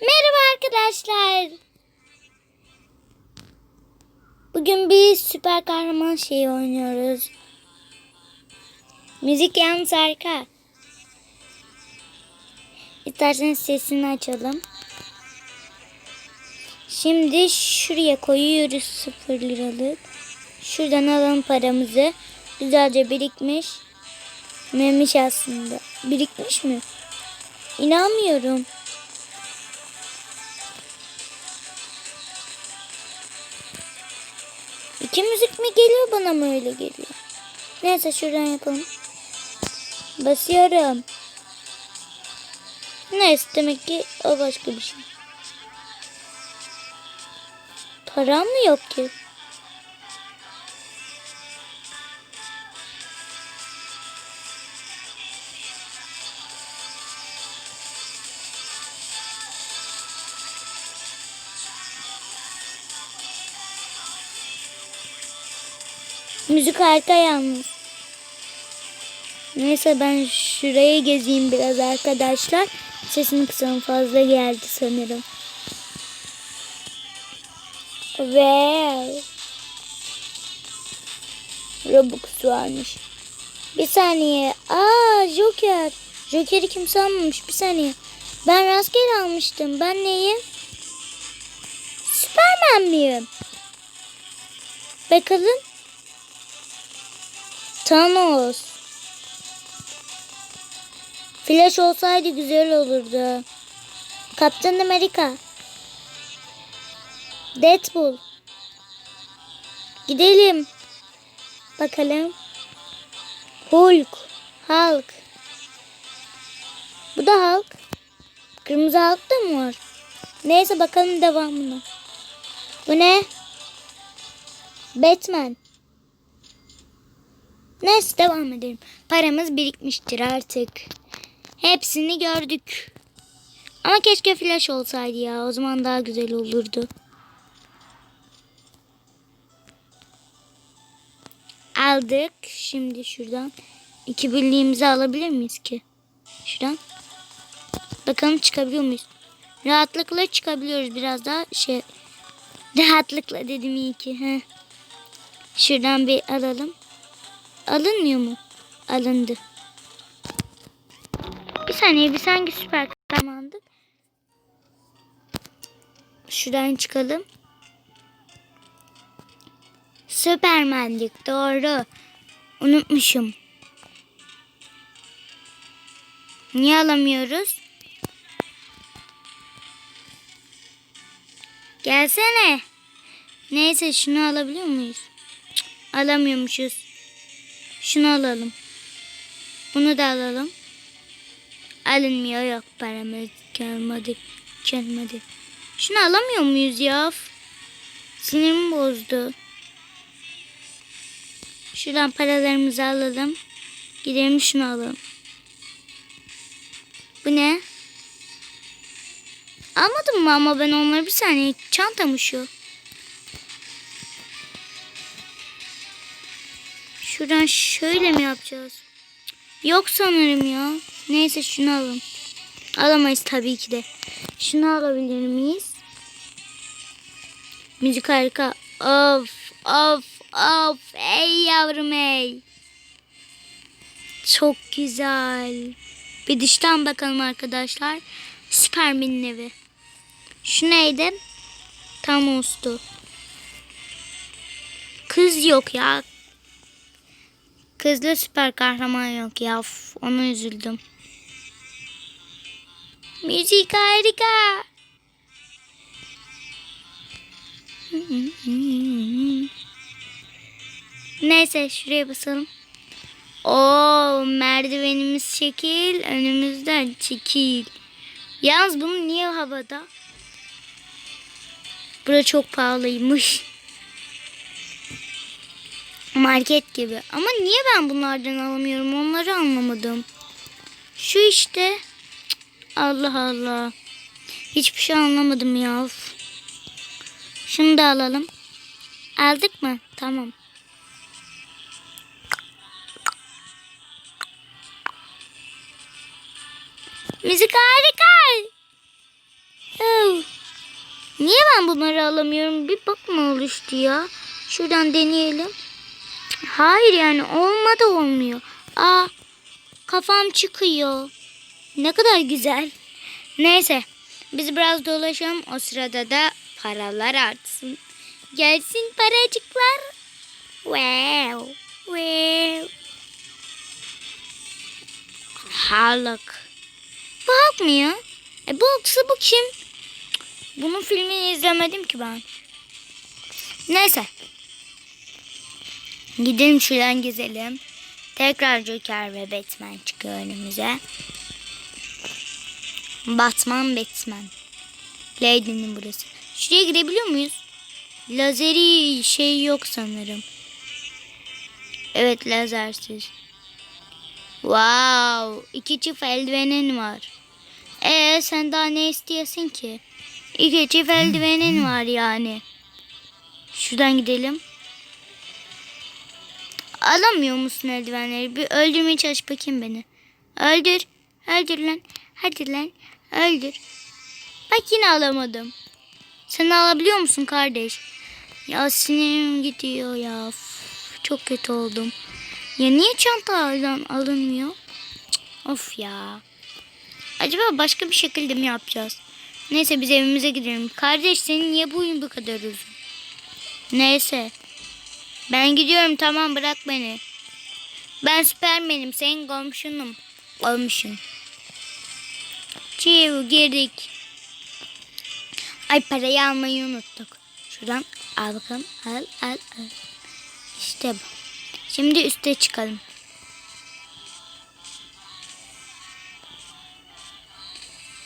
Merhaba arkadaşlar. Bugün bir süper kahraman şeyi oynuyoruz. Müzik yalnız harika. İsterseniz sesini açalım. Şimdi şuraya koyuyoruz sıfır liralık. Şuradan alalım paramızı. Güzelce birikmiş. Memiş aslında. Birikmiş mi? İnanmıyorum. İki müzik mi geliyor bana mı öyle geliyor? Neyse şuradan yapalım. Basıyorum. Neyse demek ki o başka bir şey. Param mı yok ki? Müzik harika yalnız. Neyse ben şurayı gezeyim biraz arkadaşlar. Sesini kısalım fazla geldi sanırım. Ve Robux varmış. Bir saniye. Aa Joker. Joker'i kimse almamış. Bir saniye. Ben rastgele almıştım. Ben neyim? Süpermen miyim? Bakalım. Thanos. Flash olsaydı güzel olurdu. Kaptan Amerika. Deadpool. Gidelim. Bakalım. Hulk. Hulk. Bu da Hulk. Kırmızı Hulk da mı var? Neyse bakalım devamını. Bu ne? Batman. Neyse devam edelim. Paramız birikmiştir artık. Hepsini gördük. Ama keşke flash olsaydı ya. O zaman daha güzel olurdu. Aldık. Şimdi şuradan iki birliğimizi alabilir miyiz ki? Şuradan. Bakalım çıkabiliyor muyuz? Rahatlıkla çıkabiliyoruz. Biraz daha şey rahatlıkla dedim iyi ki. Heh. Şuradan bir alalım. Alınmıyor mu? Alındı. Bir saniye biz hangi süper kahramandık? Şuradan çıkalım. Süpermendik doğru. Unutmuşum. Niye alamıyoruz? Gelsene. Neyse şunu alabiliyor muyuz? Cık, alamıyormuşuz. Şunu alalım. Bunu da alalım. Alınmıyor yok paramız gelmedi. Gelmedi. Şunu alamıyor muyuz ya? Sinirimi bozdu. Şuradan paralarımızı alalım. Gidelim şunu alalım. Bu ne? Almadım mı ama ben onları bir saniye çantam şu. Şuradan şöyle mi yapacağız? Yok sanırım ya. Neyse şunu alalım. Alamayız tabii ki de. Şunu alabilir miyiz? Müzik harika. Of of of. Ey yavrum ey. Çok güzel. Bir dıştan bakalım arkadaşlar. Süpermen'in evi. Şu neydi? Thanos'tu. Kız yok ya. Kızlı süper kahraman yok ya. Of, ona üzüldüm. Müzik harika. Neyse şuraya basalım. O merdivenimiz çekil. Önümüzden çekil. Yalnız bunun niye havada? Bura çok pahalıymış. Market gibi. Ama niye ben bunlardan alamıyorum? Onları anlamadım. Şu işte. Allah Allah. Hiçbir şey anlamadım ya. Şunu da alalım. Aldık mı? Tamam. Müzik harika. Niye ben bunları alamıyorum? Bir bakma oluştu ya. Şuradan deneyelim. Hayır yani olmadı olmuyor. Aa kafam çıkıyor. Ne kadar güzel. Neyse biz biraz dolaşalım. O sırada da paralar artsın. Gelsin paracıklar. Wow. Wow. Halk. Bu? E bu Hulk'sa bu kim? Bunun filmini izlemedim ki ben. Neyse. Gidelim şuradan gezelim. Tekrar Joker ve Batman çıkıyor önümüze. Batman Batman. Lady'nin burası. Şuraya girebiliyor muyuz? Lazeri şey yok sanırım. Evet lazersiz. Wow, iki çift eldivenin var. Ee sen daha ne istiyorsun ki? İki çift eldivenin var yani. Şuradan gidelim. Alamıyor musun eldivenleri? Bir öldürmeye çalış bakayım beni. Öldür. Öldür lan. Hadi lan. Öldür. Bak yine alamadım. Sen alabiliyor musun kardeş? Ya sinirim gidiyor ya. Çok kötü oldum. Ya niye çantalardan alınmıyor? Cık, Of ya. Acaba başka bir şekilde mi yapacağız? Neyse biz evimize gidelim. Kardeş senin niye boyun bu kadar uzun? Neyse. Ben gidiyorum tamam bırak beni. Ben Süpermen'im senin komşunum. Komşun. Çiv girdik. Ay parayı almayı unuttuk. Şuradan al bakalım. Al al al. İşte bu. Şimdi üste çıkalım.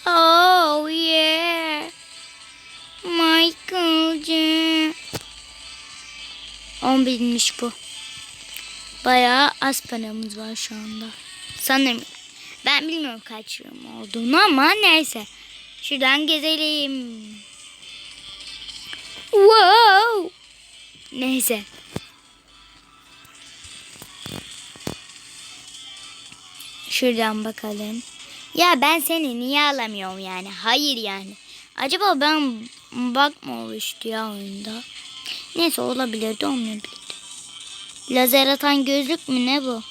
Oh yeah. Michael J. 10 binmiş bu. Bayağı az paramız var şu anda. Sanırım. Ben bilmiyorum kaç liram olduğunu ama neyse. Şuradan gezelim. Wow. Neyse. Şuradan bakalım. Ya ben seni niye alamıyorum yani? Hayır yani. Acaba ben bak mı oluştu ya oyunda? Neyse olabilir de olmayabilir. Lazer atan gözlük mü ne bu?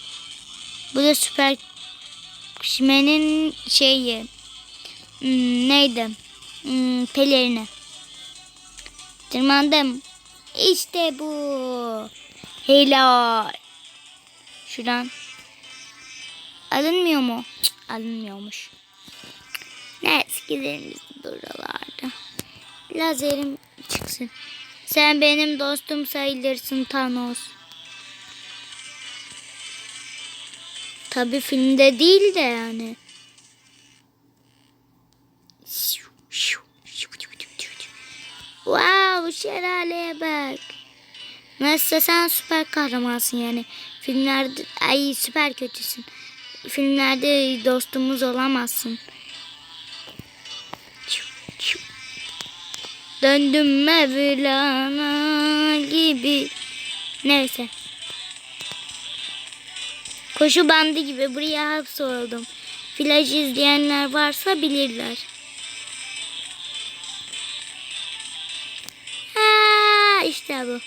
Bu da süper Şimenin şeyi. Hmm, neydi? Hmm, pelerini. Tırmandım. İşte bu. Helal. Şuradan. Alınmıyor mu? Cık, alınmıyormuş. Neyse gidelim biz buralarda. Lazerim çıksın. Sen benim dostum sayılırsın Thanos. Tabi filmde değil de yani. Wow şelaleye bak. Nasılsa sen süper kahramansın yani. Filmlerde ay süper kötüsün. Filmlerde dostumuz olamazsın. Döndüm Mevlana gibi. Neyse. Koşu bandı gibi buraya hapsoldum. Flash izleyenler varsa bilirler. Ha, işte bu.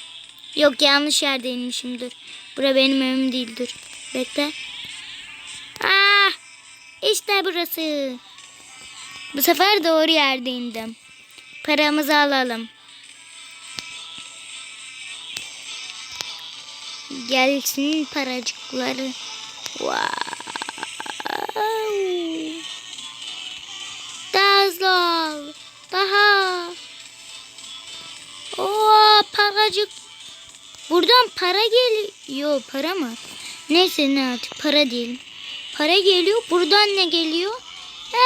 Yok yanlış yerde inmişimdir. Bura benim evim değildir. Bekle. Ah, işte burası. Bu sefer doğru yerde indim. Paramızı alalım. Gelsin paracıkları. Wow. Daha hızlı ol. Daha. Oo, paracık. Buradan para geliyor. Para mı? Neyse ne artık para değil. Para geliyor. Buradan ne geliyor? Aa,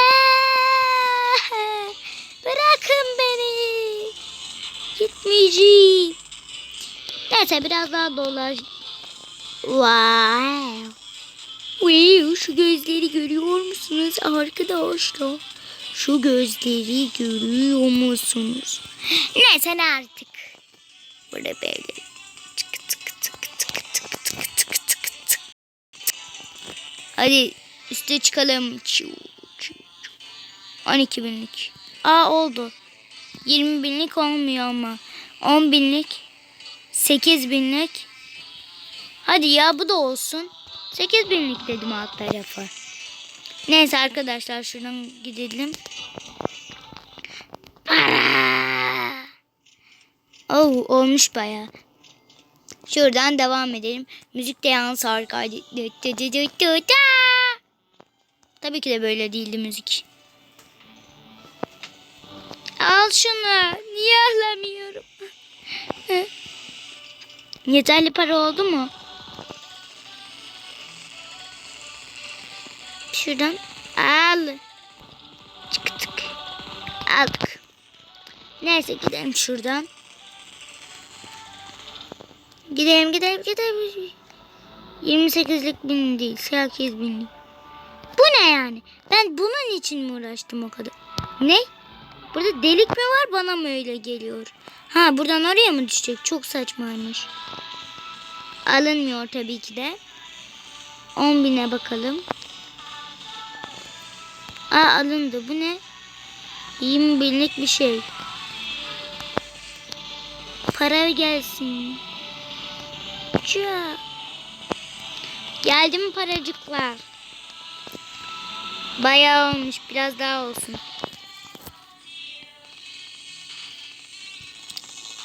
bırakın beni. Gitmeyeceğim. Neyse biraz daha dolaş. Wow. Wow, şu gözleri görüyor musunuz arkadaşlar? Şu gözleri görüyor musunuz? Neyse ne artık. Burada böyle. Tık tık tık tık tık tık tık tık tık. Hadi üste çıkalım. Çiu, çiu, çiu. 12 binlik. Aa oldu. 20 binlik olmuyor ama. 10 binlik. 8 binlik. Hadi ya bu da olsun. 8 binlik dedim alt tarafa. Neyse arkadaşlar şuradan gidelim. Para. Oh olmuş baya. Şuradan devam edelim. Müzik de yalnız harikaydı. Tabii ki de böyle değildi müzik. Al şunu. Niye alamıyorum? Yeterli para oldu mu? Şuradan al. Çıktık. Aldık. Neyse gidelim şuradan. Gidelim gidelim gidelim. 28'lik bin değil 8 binlik. Bu ne yani? Ben bunun için mi uğraştım o kadar? Ne? Burada delik mi var bana mı öyle geliyor? Ha buradan oraya mı düşecek? Çok saçmaymış. Alınmıyor tabii ki de. 10 bine bakalım. Aa alındı. Bu ne? 20 binlik bir şey. Para gelsin. Ça. Geldi mi paracıklar? Bayağı olmuş. Biraz daha olsun.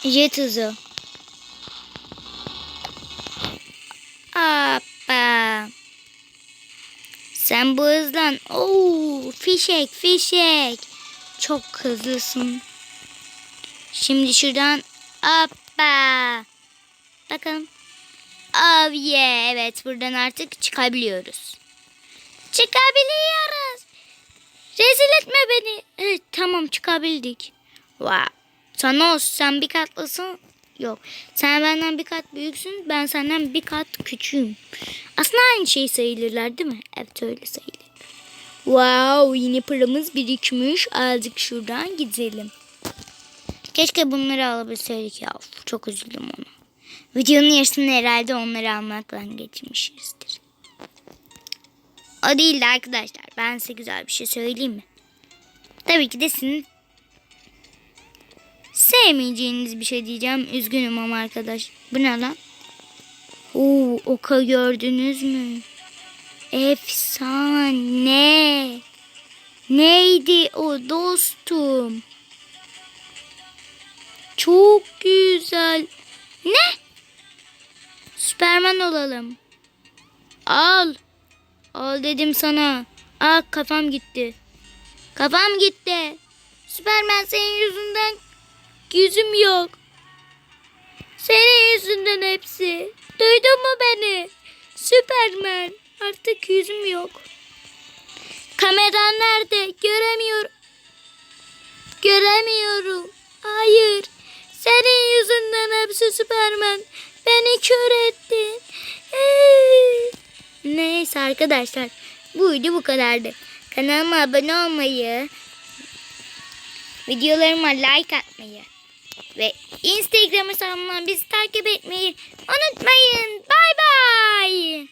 Jet hızı. Hoppa. Sen bu hızlan. Oo, fişek fişek. Çok hızlısın. Şimdi şuradan hoppa. Bakalım. Oh yeah. Evet buradan artık çıkabiliyoruz. Çıkabiliyoruz. Rezil etme beni. Evet tamam çıkabildik. Wow. Olsun sen bir katlısın. Yok. Sen benden bir kat büyüksün. Ben senden bir kat küçüğüm. Aslında aynı şey sayılırlar değil mi? Evet öyle sayılır. Wow yine paramız birikmiş. Azıcık şuradan gidelim. Keşke bunları alabilseydik ya. Of, çok üzüldüm ona. Videonun yarısını herhalde onları almakla geçmişizdir. O değil de arkadaşlar. Ben size güzel bir şey söyleyeyim mi? Tabii ki de sizin sevmeyeceğiniz bir şey diyeceğim. Üzgünüm ama arkadaş. Bu ne lan? Oo, oka gördünüz mü? Efsane. Neydi o dostum? Çok güzel. Ne? Süperman olalım. Al. Al dedim sana. Aa kafam gitti. Kafam gitti. Süperman senin yüzünden yüzüm yok. Senin yüzünden hepsi. Duydun mu beni? Süperman. Artık yüzüm yok. Kameran nerede? Göremiyorum. Göremiyorum. Hayır. Senin yüzünden hepsi Süperman. Beni kör ettin. Ee. Neyse arkadaşlar. Bu video bu kadardı. Kanalıma abone olmayı, videolarıma like atmayı ve Instagram hesabımdan bizi takip etmeyi unutmayın. Bay bay.